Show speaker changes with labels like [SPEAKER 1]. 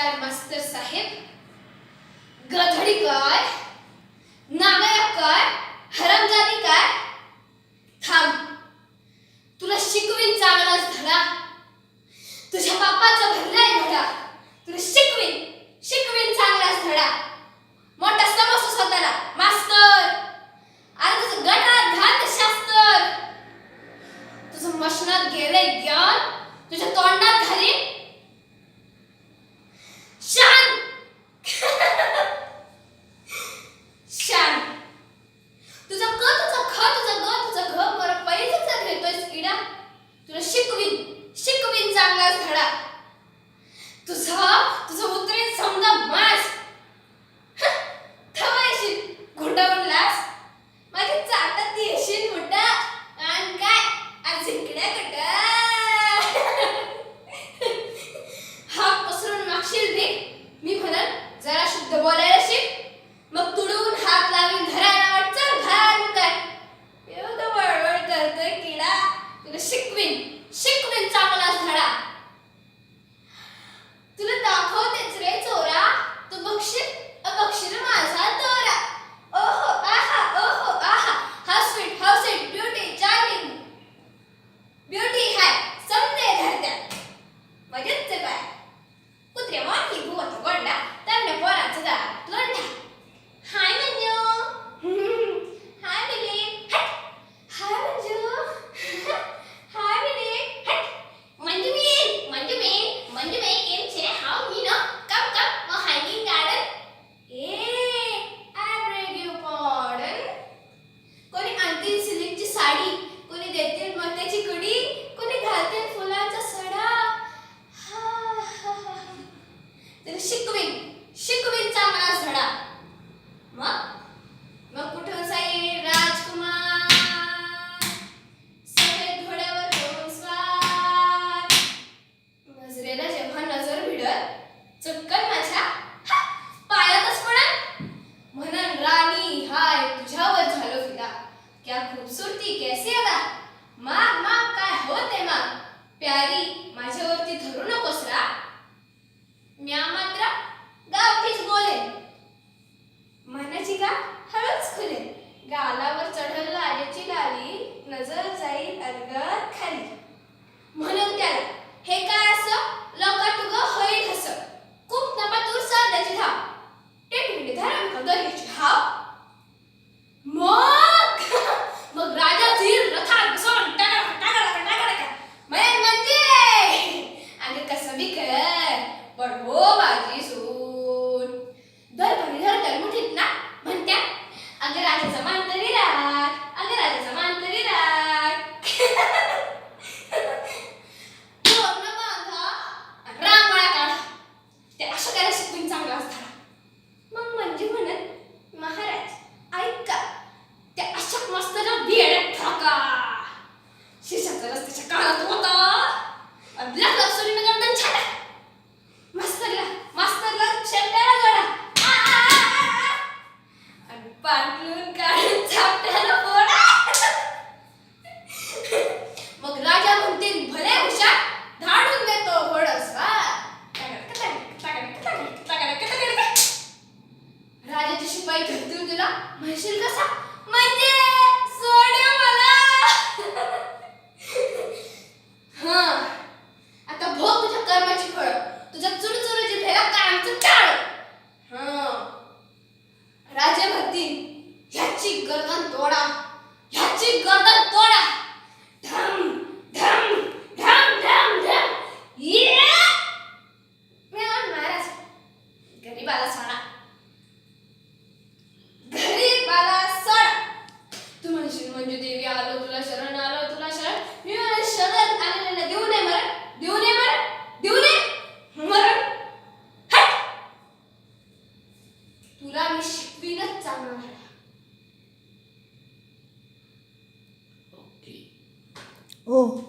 [SPEAKER 1] नमस्कार मास्तर साहेब गधडी काय नागाया काय हरामजादी काय थांब. तुला शिकवीन चांगलाच धडा. तुझ्या बापाचा भरलाय धडा. तुला शिकवीन शिकवीन चांगलाच धडा. मोठा समजतो स्वतःला. मास्तर! अरे तुझं गटारात घाल शास्त्र तुझं मशनात गेलंय ज्ञान. तुझ्या तोंडात घालीन. मी म्हणत जरा शुद्ध बोलायला शिक. शिपाई खरतून तुला म्हणशील कसा? म्हणजे तुला मी शिकवीनच चालणार. आहे ओ.